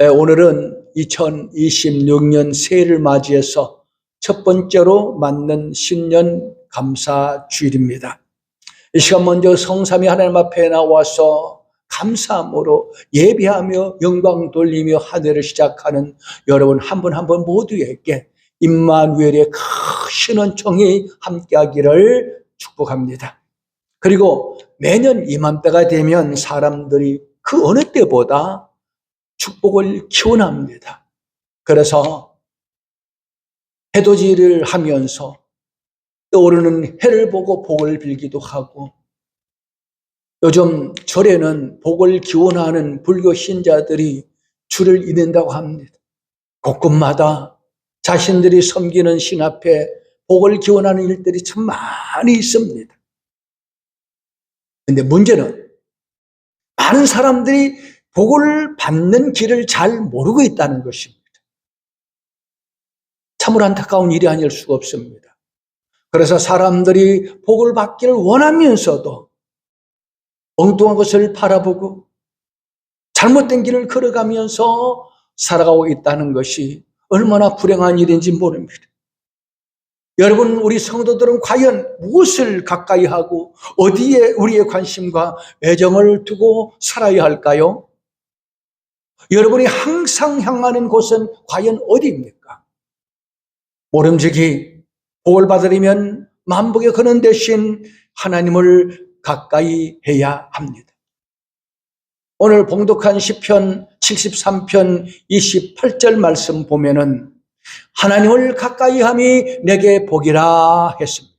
에, 오늘은 2026년 새해를 맞이해서 첫 번째로 맞는 신년 감사 주일입니다. 이 시간 먼저 성삼이 하나님 앞에 나와서 감사함으로 예배하며 영광 돌리며 한 해를 시작하는 여러분 한 분 한 분 모두에게 임마누엘의 크신 은총이 함께하기를 축복합니다. 그리고 매년 이맘때가 되면 사람들이 그 어느 때보다 축복을 기원합니다. 그래서 해돋이를 하면서 떠오르는 해를 보고 복을 빌기도 하고 요즘 절에는 복을 기원하는 불교 신자들이 줄을 잇는다고 합니다. 곳곳마다 자신들이 섬기는 신 앞에 복을 기원하는 일들이 참 많이 있습니다. 근데 문제는 많은 사람들이 복을 받는 길을 잘 모르고 있다는 것입니다. 참으로 안타까운 일이 아닐 수가 없습니다. 그래서 사람들이 복을 받기를 원하면서도 엉뚱한 것을 바라보고 잘못된 길을 걸어가면서 살아가고 있다는 것이 얼마나 불행한 일인지 모릅니다. 여러분, 우리 성도들은 과연 무엇을 가까이 하고 어디에 우리의 관심과 애정을 두고 살아야 할까요? 여러분이 항상 향하는 곳은 과연 어디입니까? 모름지기 복을 받으려면 만복에 거는 대신 하나님을 가까이 해야 합니다. 오늘 봉독한 시편 73편 28절 말씀 보면은 하나님을 가까이 함이 내게 복이라 했습니다.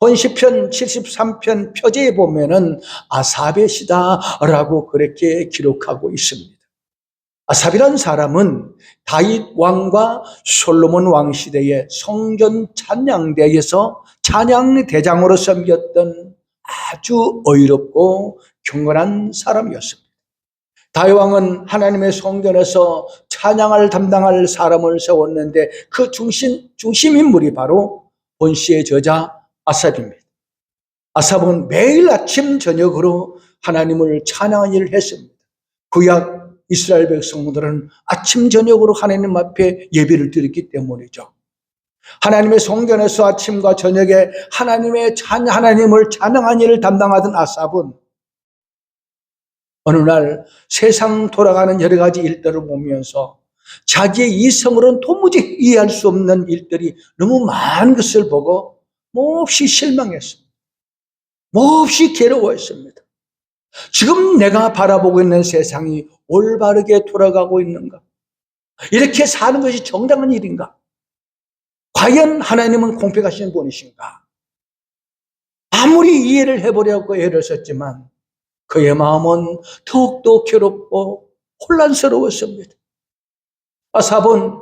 본 시편 73편 표제에 보면은 아사벳이다라고 그렇게 기록하고 있습니다. 아삽이란 사람은 다윗 왕과 솔로몬 왕 시대의 성전 찬양대에서 찬양 대장으로 섬겼던 아주 어이롭고 경건한 사람이었습니다. 다윗 왕은 하나님의 성전에서 찬양을 담당할 사람을 세웠는데 그 중심 중심 인물이 바로 본시의 저자 아삽입니다. 아삽은 매일 아침 저녁으로 하나님을 찬양한 일을 했습니다. 구약 이스라엘 백성들은 아침 저녁으로 하나님 앞에 예배를 드렸기 때문이죠. 하나님의 성전에서 아침과 저녁에 하나님의 찬 하나님을 찬양한 일을 담당하던 아삽은 어느 날 세상 돌아가는 여러 가지 일들을 보면서 자기의 이성으로는 도무지 이해할 수 없는 일들이 너무 많은 것을 보고 몹시 실망했습니다. 몹시 괴로워했습니다. 지금 내가 바라보고 있는 세상이 올바르게 돌아가고 있는가? 이렇게 사는 것이 정당한 일인가? 과연 하나님은 공평하신 분이신가? 아무리 이해를 해보려고 애를 썼지만 그의 마음은 더욱더 괴롭고 혼란스러웠습니다. 아삽은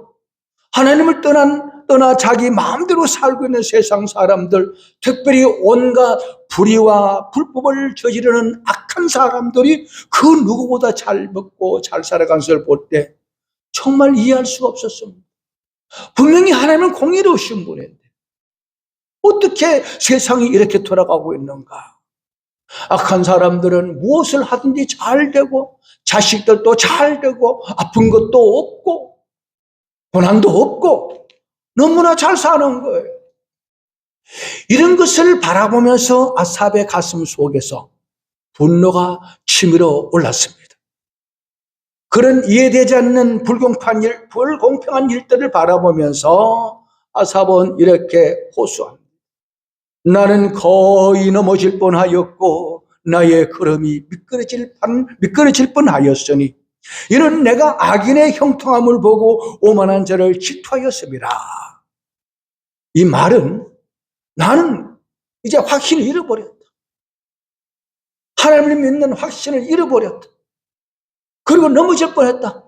하나님을 떠난 떠나 자기 마음대로 살고 있는 세상 사람들, 특별히 온갖 불의와 불법을 저지르는 악한 사람들이 그 누구보다 잘 먹고 잘 살아간 것을 볼 때 정말 이해할 수가 없었습니다. 분명히 하나님은 공의로우신 분인데 어떻게 세상이 이렇게 돌아가고 있는가? 악한 사람들은 무엇을 하든지 잘 되고 자식들도 잘 되고 아픈 것도 없고 고난도 없고 너무나 잘 사는 거예요. 이런 것을 바라보면서 아삽의 가슴 속에서 분노가 치밀어 올랐습니다. 그런 이해되지 않는 불공평한 일, 불공평한 일들을 바라보면서 아삽은 이렇게 호소합니다. 나는 거의 넘어질 뻔하였고 나의 걸음이 미끄러질 뻔 미끄러질 뻔하였으니 이는 내가 악인의 형통함을 보고 오만한 자를 질투하였습니다. 이 말은 나는 이제 확신을 잃어버렸다. 하나님을 믿는 확신을 잃어버렸다. 그리고 넘어질 뻔했다.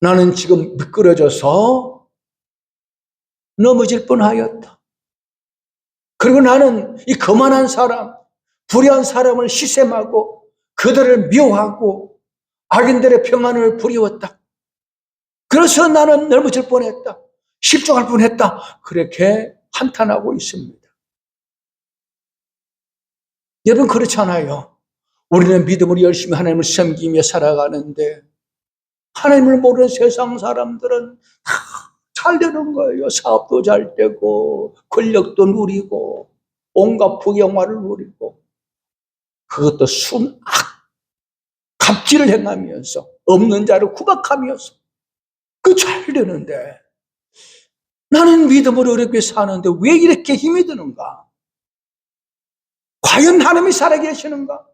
나는 지금 미끄러져서 넘어질 뻔하였다. 그리고 나는 이 거만한 사람, 불의한 사람을 시샘하고 그들을 미워하고 악인들의 평안을 부리웠다. 그래서 나는 넘어질 뻔했다. 실종할 뻔했다. 그렇게 한탄하고 있습니다. 여러분 그렇잖아요. 우리는 믿음으로 열심히 하나님을 섬기며 살아가는데 하나님을 모르는 세상 사람들은 다잘 되는 거예요. 사업도 잘 되고 권력도 누리고 온갖 부경화를 누리고 그것도 순악 갑질을 행하면서 없는 자를 구박하면서 그 잘 되는데 나는 믿음으로 어렵게 사는데 왜 이렇게 힘이 드는가? 과연 하나님이 살아계시는가?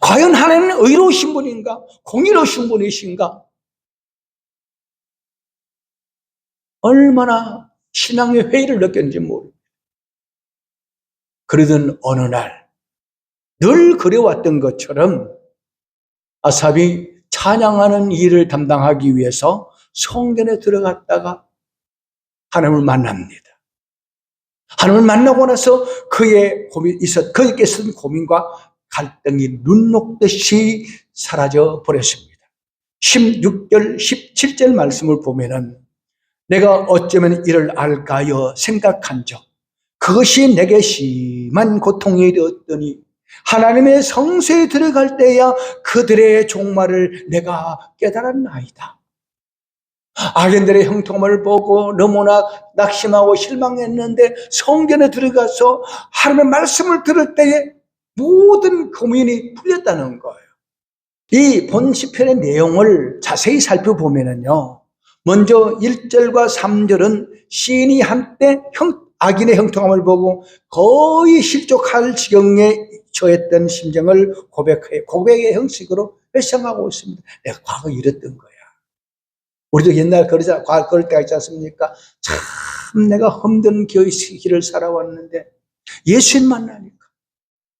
과연 하나님은 의로우신 분인가? 공의로우신 분이신가? 얼마나 신앙의 회의를 느꼈는지 모릅니다. 그러던 어느 날, 늘 그래왔던 것처럼 아삽이 찬양하는 일을 담당하기 위해서 성전에 들어갔다가 하나님을 만납니다. 하나님을 만나고 나서 그의 고민, 있었, 그에게 쓴 고민과 갈등이 눈 녹듯이 사라져 버렸습니다. 16절, 17절 말씀을 보면은 내가 어쩌면 이를 알까요 생각한 적 그것이 내게 심한 고통이 되었더니 하나님의 성소에 들어갈 때야 그들의 종말을 내가 깨달았나이다. 악인들의 형통을 보고 너무나 낙심하고 실망했는데 성전에 들어가서 하나님의 말씀을 들을 때에 모든 고민이 풀렸다는 거예요. 이 본 시편의 내용을 자세히 살펴보면은요. 먼저 1절과 3절은 시인이 한때 형, 악인의 형통함을 보고 거의 실족할 지경에 처했던 심정을 고백해 고백의 형식으로 회상하고 있습니다. 내가 과거 이랬던 거야. 우리도 옛날 그러자 과거 그럴 때가 있지 않습니까? 참 내가 힘든 길을 살아왔는데 예수님 만나니까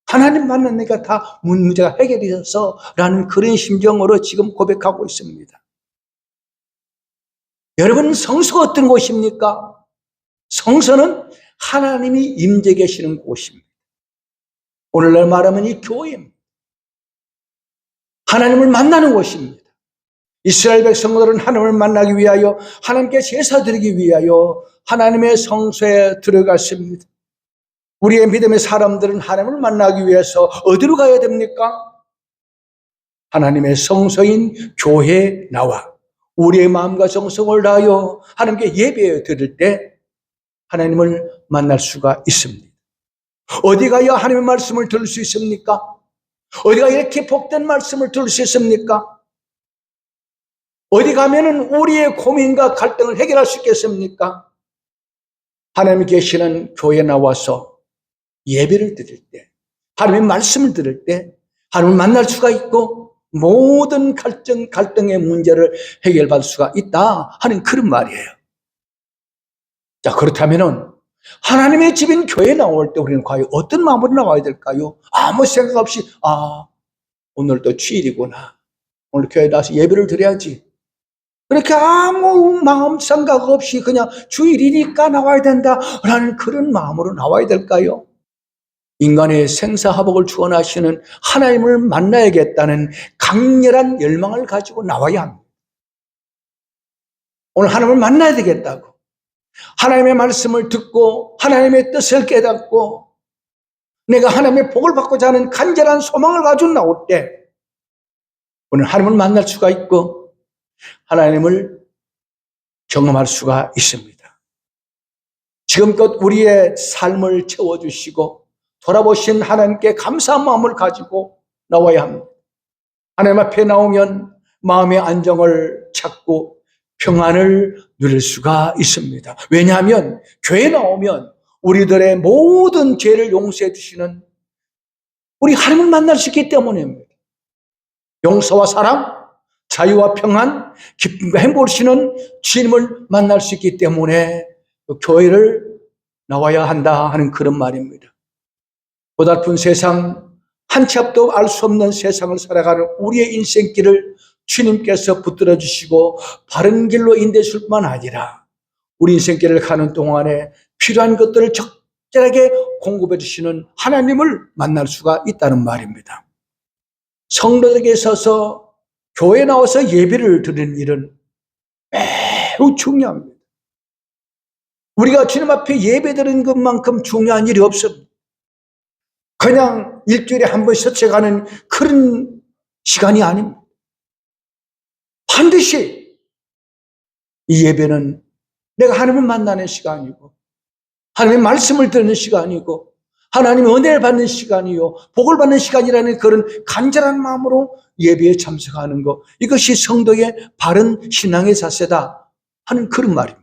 하나님 만나니까 다 문제가 해결이 돼서 라는 그런 심정으로 지금 고백하고 있습니다. 여러분 성소가 어떤 곳입니까? 성소는 하나님이 임재 계시는 곳입니다. 오늘날 말하면 이 교회입니다. 하나님을 만나는 곳입니다. 이스라엘 백성들은 하나님을 만나기 위하여 하나님께 제사 드리기 위하여 하나님의 성소에 들어갔습니다. 우리의 믿음의 사람들은 하나님을 만나기 위해서 어디로 가야 됩니까? 하나님의 성소인 교회에 나와 우리의 마음과 정성을 다하여 하나님께 예배 드릴 때 하나님을 만날 수가 있습니다. 어디 가야 하나님의 말씀을 들을 수 있습니까? 어디가 이렇게 복된 말씀을 들을 수 있습니까? 어디 가면은 우리의 고민과 갈등을 해결할 수 있겠습니까? 하나님이 계시는 교회에 나와서 예배를 드릴 때, 하나님의 말씀을 들을 때, 하나님을 만날 수가 있고, 모든 갈등, 갈등의 문제를 해결받을 수가 있다 하는 그런 말이에요. 자, 그렇다면은, 하나님의 집인 교회에 나올 때 우리는 과연 어떤 마음으로 나와야 될까요? 아무 생각 없이, 아, 오늘 또 주일이구나. 오늘 교회에 나와서 예배를 드려야지. 그렇게 아무 마음 생각 없이 그냥 주일이니까 나와야 된다 라는 그런 마음으로 나와야 될까요? 인간의 생사화복을 주원하시는 하나님을 만나야겠다는 강렬한 열망을 가지고 나와야 합니다. 오늘 하나님을 만나야 되겠다고. 하나님의 말씀을 듣고 하나님의 뜻을 깨닫고 내가 하나님의 복을 받고자 하는 간절한 소망을 가지고 나올 때 오늘 하나님을 만날 수가 있고 하나님을 경험할 수가 있습니다. 지금껏 우리의 삶을 채워주시고 돌아보신 하나님께 감사한 마음을 가지고 나와야 합니다. 하나님 앞에 나오면 마음의 안정을 찾고 평안을 누릴 수가 있습니다. 왜냐하면 교회 나오면 우리들의 모든 죄를 용서해 주시는 우리 하나님을 만날 수 있기 때문입니다. 용서와 사랑, 자유와 평안, 기쁨과 행복을 주시는 주님을 만날 수 있기 때문에 교회를 나와야 한다 하는 그런 말입니다. 고달픈 세상, 한 치 앞도 알 수 없는 세상을 살아가는 우리의 인생길을 주님께서 붙들어 주시고 바른 길로 인도해 줄 뿐만 아니라 우리 인생길을 가는 동안에 필요한 것들을 적절하게 공급해 주시는 하나님을 만날 수가 있다는 말입니다. 성도에게 있어서 교회 나와서 예배를 드리는 일은 매우 중요합니다. 우리가 주님 앞에 예배 드리는 것만큼 중요한 일이 없습니다. 그냥 일주일에 한 번 서쳐가는 그런 시간이 아닙니다. 반드시 이 예배는 내가 하나님을 만나는 시간이고, 하나님의 말씀을 듣는 시간이고, 하나님의 은혜를 받는 시간이요, 복을 받는 시간이라는 그런 간절한 마음으로 예배에 참석하는 것. 이것이 성도의 바른 신앙의 자세다 하는 그런 말입니다.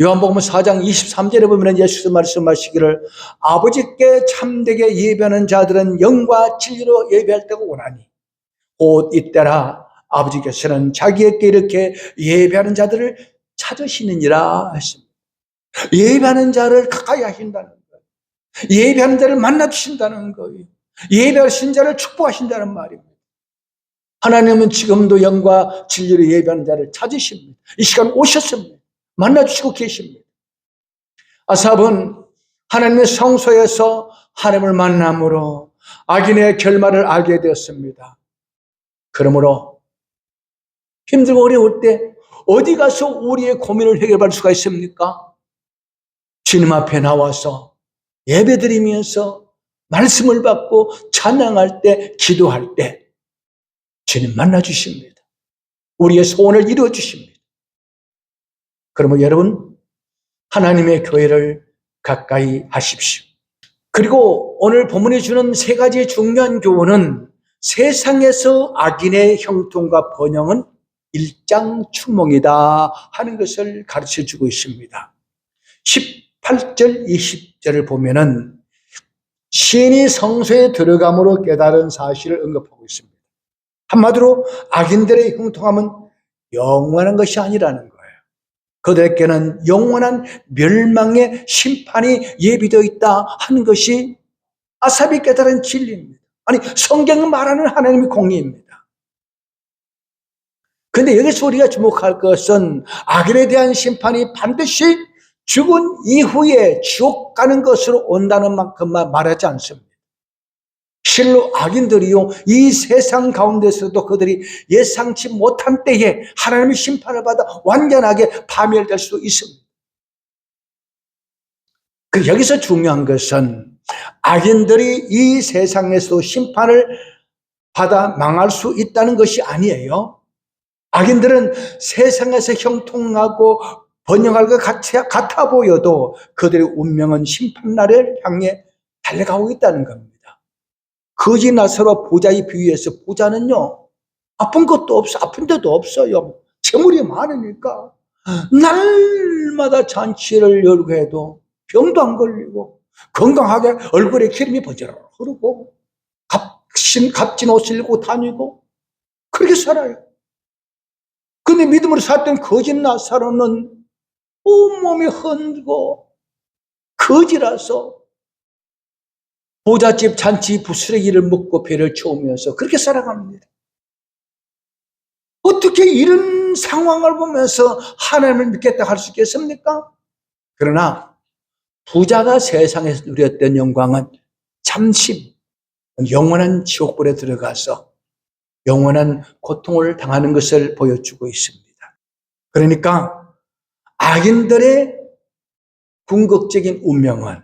요한복음 4장 23절에 보면 예수께서 말씀하시기를 아버지께 참되게 예배하는 자들은 영과 진리로 예배할 때가 오나니 곧 이때라 아버지께서는 자기에게 이렇게 예배하는 자들을 찾으시느니라 했습니다. 예배하는 자를 가까이 하신다는 거예요. 예배하는 자를 만나 주신다는 거예요. 예배하신 자를 축복하신다는 말입니다. 하나님은 지금도 영과 진리로 예배하는 자를 찾으십니다. 이 시간 오셨습니다. 만나 주시고 계십니다. 아삽은 하나님의 성소에서 하나님을 만남으로 악인의 결말을 알게 되었습니다. 그러므로 힘들고 어려울 때 어디 가서 우리의 고민을 해결할 수가 있습니까? 주님 앞에 나와서 예배드리면서 말씀을 받고 찬양할 때, 기도할 때 주님 만나 주십니다. 우리의 소원을 이루어 주십니다. 그러면 여러분 하나님의 교회를 가까이 하십시오. 그리고 오늘 본문이 주는 세 가지 중요한 교훈은 세상에서 악인의 형통과 번영은 일장춘몽이다 하는 것을 가르쳐 주고 있습니다. 18절, 20절을 보면은 신이 성소에 들어감으로 깨달은 사실을 언급하고 있습니다. 한마디로 악인들의 형통함은 영원한 것이 아니라는 거예요. 그들에게는 영원한 멸망의 심판이 예비되어 있다 하는 것이 아삽이 깨달은 진리입니다. 아니, 성경은 말하는 하나님의 공의입니다. 근데 여기서 우리가 주목할 것은 악인에 대한 심판이 반드시 죽은 이후에 지옥 가는 것으로 온다는 만큼만 말하지 않습니다. 실로 악인들이요, 이 세상 가운데서도 그들이 예상치 못한 때에 하나님의 심판을 받아 완전하게 파멸될 수도 있습니다. 그 여기서 중요한 것은 악인들이 이 세상에서 심판을 받아 망할 수 있다는 것이 아니에요. 악인들은 세상에서 형통하고 번영할 것 같아 보여도 그들의 운명은 심판날을 향해 달려가고 있다는 겁니다. 거지 나서로 부자의 비유에서 부자는요, 아픈 것도 없어, 아픈 데도 없어요. 재물이 많으니까. 날마다 잔치를 열고 해도 병도 안 걸리고, 건강하게 얼굴에 기름이 번져라 흐르고, 값진, 값진 옷을 입고 다니고, 그렇게 살아요. 근데 믿음으로 살던 거짓 나사로는 온몸이 흔들고 거지라서 보자집 잔치 부스러기를 먹고 배를 채우면서 그렇게 살아갑니다. 어떻게 이런 상황을 보면서 하나님을 믿겠다 할 수 있겠습니까? 그러나 부자가 세상에서 누렸던 영광은 잠시 영원한 지옥불에 들어가서 영원한 고통을 당하는 것을 보여주고 있습니다. 그러니까 악인들의 궁극적인 운명은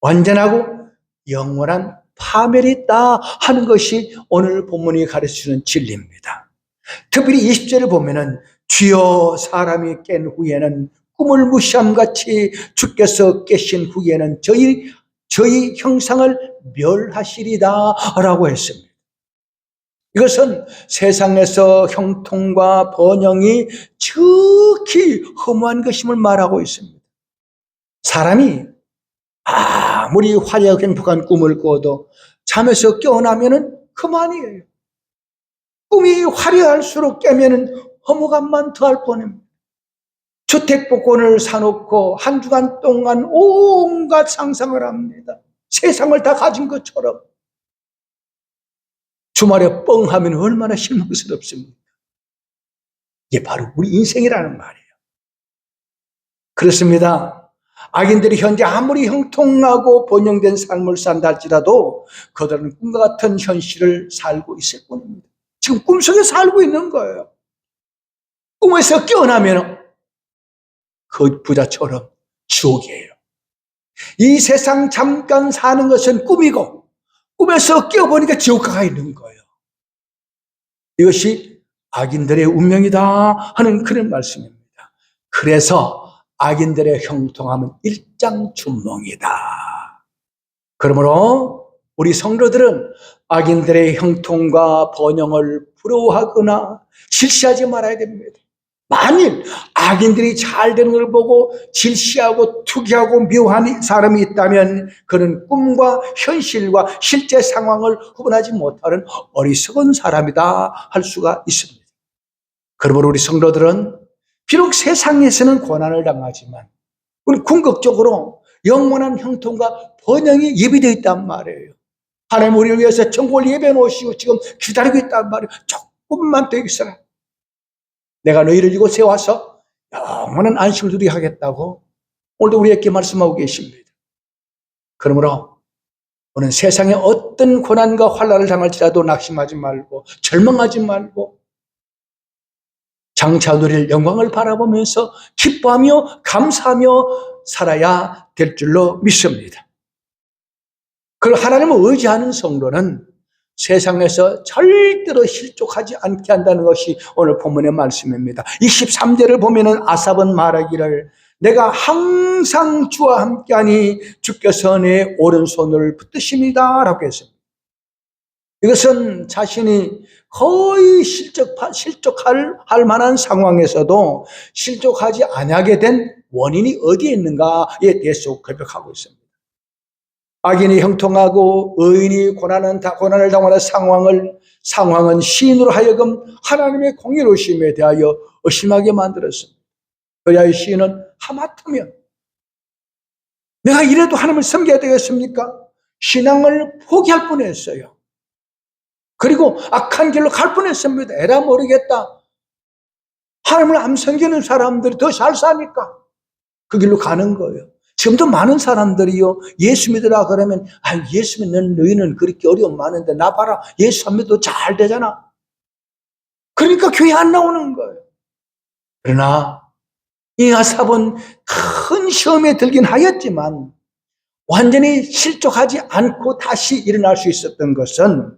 완전하고 영원한 파멸이 있다 하는 것이 오늘 본문이 가르치는 진리입니다. 특별히 20절을 보면은 주여 사람이 깬 후에는 꿈을 무시함 같이 주께서 깨신 후에는 저희 저희 형상을 멸하시리다 라고 했습니다. 이것은 세상에서 형통과 번영이 지극히 허무한 것임을 말하고 있습니다. 사람이 아무리 화려하고 행복한 꿈을 꾸어도 잠에서 깨어나면은 그만이에요. 꿈이 화려할수록 깨면은 허무감만 더할 뻔합니다. 주택복권을 사놓고 한 주간 동안 온갖 상상을 합니다. 세상을 다 가진 것처럼. 주말에 뻥 하면 얼마나 실망스럽습니까? 이게 바로 우리 인생이라는 말이에요. 그렇습니다. 악인들이 현재 아무리 형통하고 번영된 삶을 산다 할지라도 그들은 꿈과 같은 현실을 살고 있을 뿐입니다. 지금 꿈속에 살고 있는 거예요. 꿈에서 깨어나면 그 부자처럼 지옥이에요. 이 세상 잠깐 사는 것은 꿈이고 꿈에서 깨어보니까 지옥 가 있는 거예요. 이것이 악인들의 운명이다 하는 그런 말씀입니다. 그래서 악인들의 형통함은 일장춘몽이다. 그러므로 우리 성도들은 악인들의 형통과 번영을 부러워하거나 실시하지 말아야 됩니다. 만일 악인들이 잘 되는 걸 보고 질시하고 투기하고 미워하는 사람이 있다면 그는 꿈과 현실과 실제 상황을 구분하지 못하는 어리석은 사람이다 할 수가 있습니다. 그러므로 우리 성도들은 비록 세상에서는 고난을 당하지만 우리 궁극적으로 영원한 형통과 번영이 예비되어 있단 말이에요. 하나님 우리를 위해서 천국을 예배해 놓으시고 지금 기다리고 있단 말이에요. 조금만 더 있어라. 내가 너희를 이곳에 와서 영원한 안식을 누리게 하겠다고 오늘도 우리에게 말씀하고 계십니다. 그러므로 오늘 세상에 어떤 고난과 환란을 당할지라도 낙심하지 말고 절망하지 말고 장차 누릴 영광을 바라보면서 기뻐하며 감사하며 살아야 될 줄로 믿습니다. 그걸 하나님을 의지하는 성도는 세상에서 절대로 실족하지 않게 한다는 것이 오늘 본문의 말씀입니다. 23절을 보면은 아삽은 말하기를 내가 항상 주와 함께하니 주께서 내 오른손을 붙드십니다. 라고 했습니다. 이것은 자신이 거의 실족, 실족할 할 만한 상황에서도 실족하지 아니하게 된 원인이 어디에 있는가에 대해서 고백하고 있습니다. 악인이 형통하고 의인이 고난은 다 고난을 당하는 상황을 상황은 시인으로 하여금 하나님의 공의로심에 대하여 의심하게 만들었습니다. 그래야 이 시인은 하마터면 내가 이래도 하나님을 섬겨야 되겠습니까? 신앙을 포기할 뻔했어요. 그리고 악한 길로 갈 뻔했습니다. 에라 모르겠다. 하나님을 안 섬기는 사람들이 더 잘 사니까 그 길로 가는 거예요. 지금도 많은 사람들이요, 예수 믿으라 그러면, 아, 예수 믿는 너희는 그렇게 어려움 많은데, 나 봐라. 예수 안 믿어도 잘 되잖아. 그러니까 교회 안 나오는 거예요. 그러나, 이 아삽은 큰 시험에 들긴 하였지만, 완전히 실족하지 않고 다시 일어날 수 있었던 것은,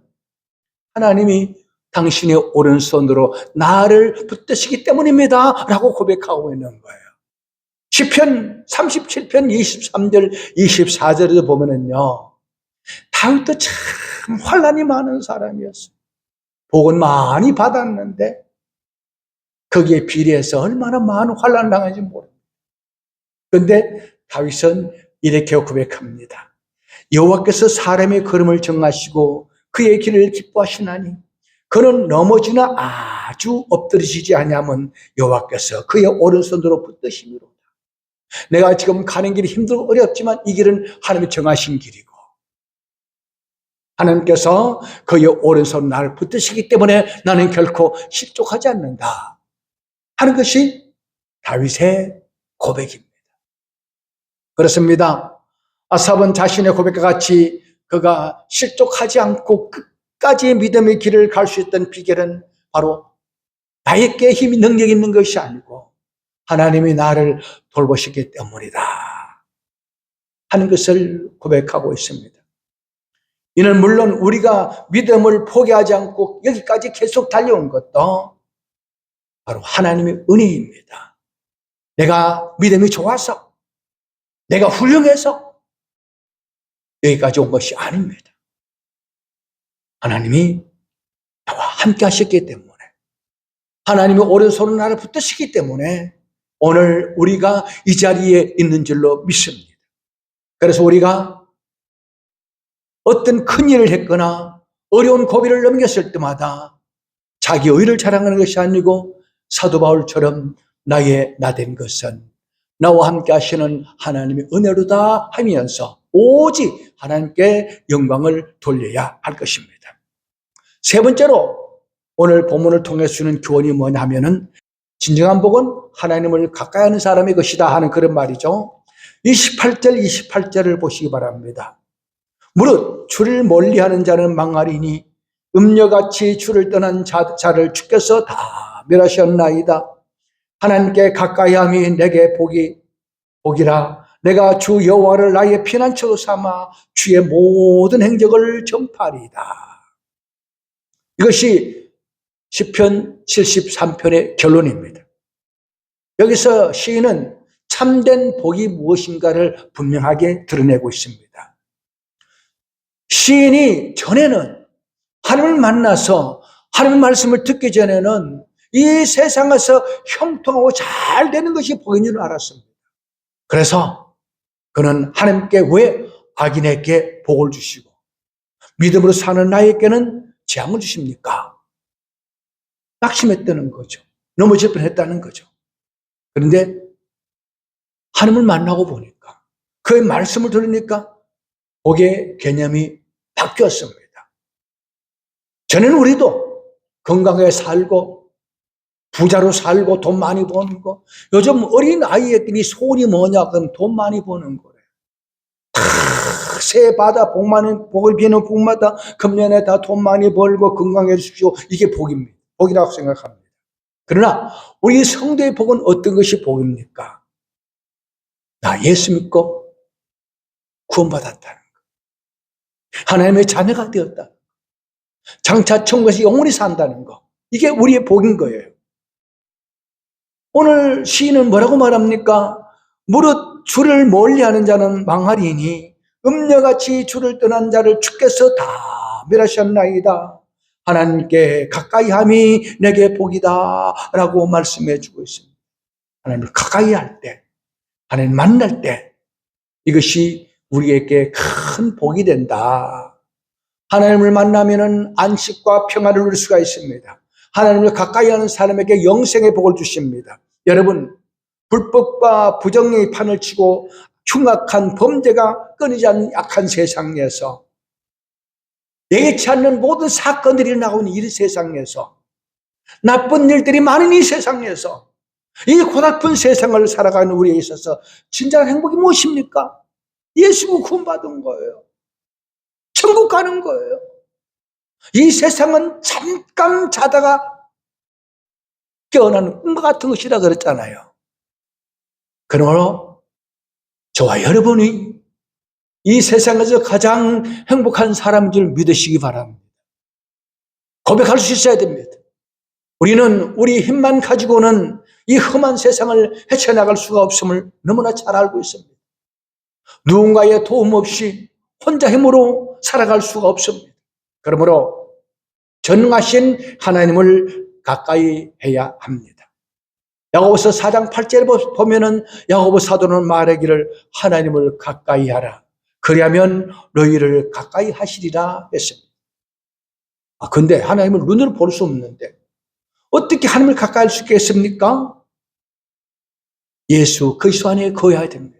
하나님이 당신의 오른손으로 나를 붙드시기 때문입니다. 라고 고백하고 있는 거예요. 시편 37편 23절 24절에도 보면은요. 다윗도 참 환란이 많은 사람이었어요. 복은 많이 받았는데 거기에 비례해서 얼마나 많은 환란을 당한지 모릅니다. 그런데 다윗은 이렇게 고백합니다. 여호와께서 사람의 걸음을 정하시고 그의 길을 기뻐하시나니 그는 넘어지나 아주 엎드리시지 아니하면 여호와께서 그의 오른손으로 붙드심으로 내가 지금 가는 길이 힘들고 어렵지만 이 길은 하나님이 정하신 길이고 하나님께서 그의 오른손 나를 붙드시기 때문에 나는 결코 실족하지 않는다 하는 것이 다윗의 고백입니다. 그렇습니다. 아삽은 자신의 고백과 같이 그가 실족하지 않고 끝까지 믿음의 길을 갈 수 있던 비결은 바로 나에게 힘이 능력 있는 것이 아니고 하나님이 나를 돌보시기 때문이다. 하는 것을 고백하고 있습니다. 이는 물론 우리가 믿음을 포기하지 않고 여기까지 계속 달려온 것도 바로 하나님의 은혜입니다. 내가 믿음이 좋아서, 내가 훌륭해서 여기까지 온 것이 아닙니다. 하나님이 나와 함께 하셨기 때문에, 하나님의 오른손을 나를 붙드시기 때문에 오늘 우리가 이 자리에 있는 줄로 믿습니다. 그래서 우리가 어떤 큰 일을 했거나 어려운 고비를 넘겼을 때마다 자기 의를 자랑하는 것이 아니고 사도 바울처럼 나의 나 된 것은 나와 함께 하시는 하나님의 은혜로다 하면서 오직 하나님께 영광을 돌려야 할 것입니다. 세 번째로 오늘 본문을 통해 주는 교훈이 뭐냐 하면은 진정한 복은 하나님을 가까이 하는 사람의 것이다 하는 그런 말이죠. 28절, 28절을 보시기 바랍니다. 무릇 주를 멀리 하는 자는 망하리니 음녀같이 주를 떠난 자, 자를 주께서 다 멸하셨나이다. 하나님께 가까이 함이 내게 복이, 복이라 내가 주 여호와를 나의 피난처로 삼아 주의 모든 행적을 전파리이다. 이것이 시편 73편의 결론입니다. 여기서 시인은 참된 복이 무엇인가를 분명하게 드러내고 있습니다. 시인이 전에는 하나님을 만나서 하나님의 말씀을 듣기 전에는 이 세상에서 형통하고 잘 되는 것이 복인 줄 알았습니다. 그래서 그는 하나님께 왜 악인에게 복을 주시고 믿음으로 사는 나에게는 재앙을 주십니까? 낙심했다는 거죠. 넘어질 뻔했다는 거죠. 그런데 하나님을 만나고 보니까 그의 말씀을 들으니까 복의 개념이 바뀌었습니다. 전에는 우리도 건강하게 살고 부자로 살고 돈 많이 버는 거. 요즘 어린 아이들이 소원이 뭐냐? 그럼 돈 많이 버는 거래. 새 받아 복 많이 복을 비는 복마다 금년에 다 돈 많이 벌고 건강해 주십시오. 이게 복입니다. 복이라고 생각합니다. 그러나 우리 성도의 복은 어떤 것이 복입니까? 나 예수 믿고 구원받았다는 것. 하나님의 자녀가 되었다. 장차 천국에서 영원히 산다는 거. 이게 우리의 복인 거예요. 오늘 시인은 뭐라고 말합니까? 무릇 주를 멀리하는 자는 망하리니 음녀같이 주를 떠난 자를 주께서 다 멸하셨나이다. 하나님께 가까이함이 내게 복이다 라고 말씀해 주고 있습니다. 하나님을 가까이 할 때, 하나님 만날 때 이것이 우리에게 큰 복이 된다. 하나님을 만나면 안식과 평안을 누릴 수가 있습니다. 하나님을 가까이 하는 사람에게 영생의 복을 주십니다. 여러분, 불법과 부정의 판을 치고 흉악한 범죄가 끊이지 않는 약한 세상에서 예기치 않는 모든 사건들이 일어나고 있는 이 세상에서 나쁜 일들이 많은 이 세상에서 이 고달픈 세상을 살아가는 우리에 있어서 진정한 행복이 무엇입니까? 예수 구원받은 거예요. 천국 가는 거예요. 이 세상은 잠깐 자다가 깨어나는 꿈과 같은 것이라 그랬잖아요. 그러므로 저와 여러분이 이 세상에서 가장 행복한 사람인 줄 믿으시기 바랍니다. 고백할 수 있어야 됩니다. 우리는 우리 힘만 가지고는 이 험한 세상을 헤쳐나갈 수가 없음을 너무나 잘 알고 있습니다. 누군가의 도움 없이 혼자 힘으로 살아갈 수가 없습니다. 그러므로 전능하신 하나님을 가까이 해야 합니다. 야고보서 4장 8절에 보면은 야고보 사도는 말하기를 하나님을 가까이 하라. 그리하면 너희를 가까이 하시리라 했습니다. 아, 근데 하나님을 눈으로 볼 수 없는데 어떻게 하나님을 가까이 할 수 있겠습니까? 예수 그리스도 안에 거해야 됩니다.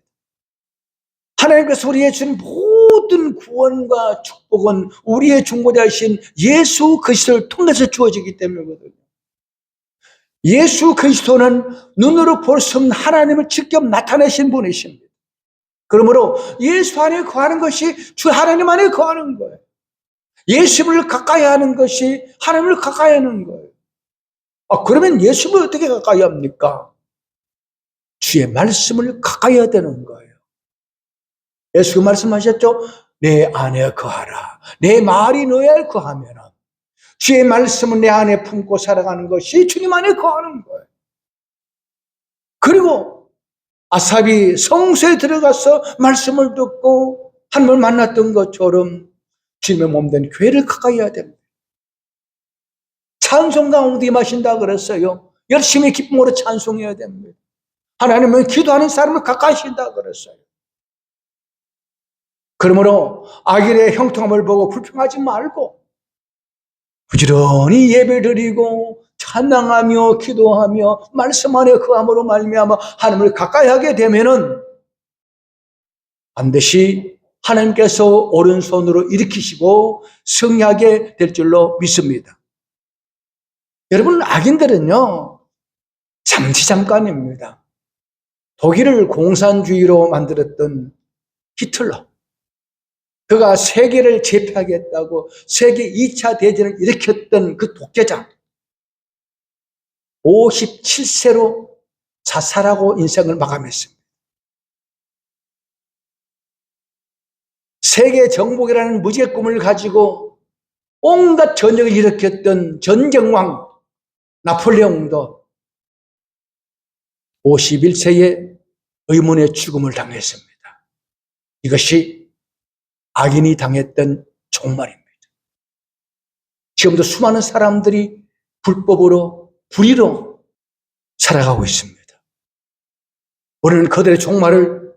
하나님께서 우리의 준 모든 구원과 축복은 우리의 중보자이신 예수 그리스도를 통해서 주어지기 때문이거든요. 예수 그리스도는 눈으로 볼 수 없는 하나님을 직접 나타내신 분이십니다. 그러므로 예수 안에 거하는 것이 주 하나님 안에 거하는 거예요. 예수를 가까이 하는 것이 하나님을 가까이 하는 거예요. 아, 그러면 예수를 어떻게 가까이 합니까? 주의 말씀을 가까이 해야 되는 거예요. 예수 말씀하셨죠? 내 안에 거하라. 내 말이 너에 거하면 주의 말씀을 내 안에 품고 살아가는 것이 주님 안에 거하는 거예요. 그리고 아삽이 성소에 들어가서 말씀을 듣고 하나님을 만났던 것처럼 주님의 몸된 교회를 가까이 해야 됩니다. 찬송 가운데 임하신다 그랬어요. 열심히 기쁨으로 찬송해야 됩니다. 하나님은 기도하는 사람을 가까이 하신다 그랬어요. 그러므로 악인의 형통함을 보고 불평하지 말고 부지런히 예배 드리고 찬양하며 기도하며 말씀 안에 그함으로 말미암아 하나님을 가까이 하게 되면은 반드시 하나님께서 오른손으로 일으키시고 승리하게 될 줄로 믿습니다. 여러분 악인들은요 잠시 잠깐입니다. 독일을 공산주의로 만들었던 히틀러 그가 세계를 제패하겠다고 세계 2차 대전을 일으켰던 그 독재자 57세로 자살하고 인생을 마감했습니다. 세계 정복이라는 무지의 꿈을 가지고 온갖 전쟁을 일으켰던 전쟁왕 나폴레옹도 51세에 의문의 죽음을 당했습니다. 이것이 악인이 당했던 종말입니다. 지금도 수많은 사람들이 불법으로 불의로 살아가고 있습니다. 우리는 그들의 종말을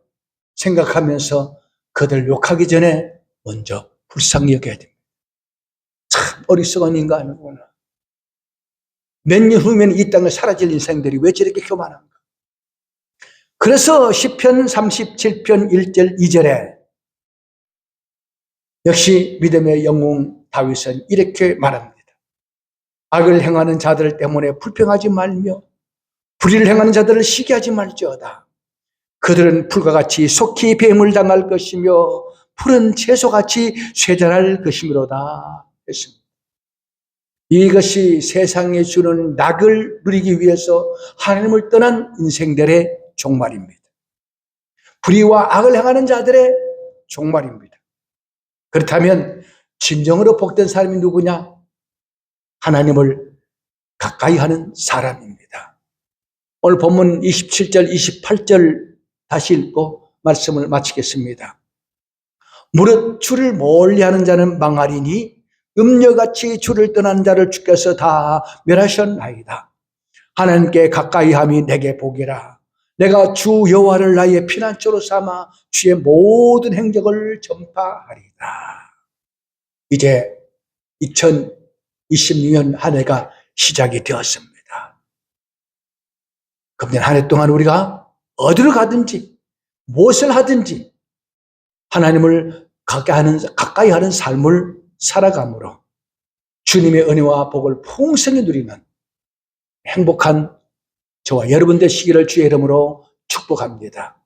생각하면서 그들 욕하기 전에 먼저 불쌍히 여겨야 됩니다. 참 어리석은 인간이구나. 몇 년 후면 이 땅에 사라질 인생들이 왜 저렇게 교만한가? 그래서 시편 37편 1절 2절에 역시 믿음의 영웅 다윗은 이렇게 말합니다. 악을 행하는 자들 때문에 불평하지 말며 불의를 행하는 자들을 시기하지 말지어다. 그들은 풀과 같이 속히 뱀을 당할 것이며 푸른 채소같이 쇠잔할 것이므로다 했습니다. 이것이 세상에 주는 낙을 누리기 위해서 하나님을 떠난 인생들의 종말입니다. 불의와 악을 행하는 자들의 종말입니다. 그렇다면 진정으로 복된 사람이 누구냐? 하나님을 가까이 하는 사람입니다. 오늘 본문 27절, 28절 다시 읽고 말씀을 마치겠습니다. 무릇 주를 멀리 하는 자는 망하리니 음녀같이 주를 떠난 자를 주께서 다 멸하셨나이다. 하나님께 가까이 함이 내게 복이라. 내가 주 여호와를 나의 피난처로 삼아 주의 모든 행적을 전파하리다. 이제 2026년 한 해가 시작이 되었습니다. 금년 한 해 동안 우리가 어디로 가든지 무엇을 하든지 하나님을 가까이 하는, 가까이 하는 삶을 살아감으로 주님의 은혜와 복을 풍성히 누리는 행복한 저와 여러분 되시기를 주의 이름으로 축복합니다.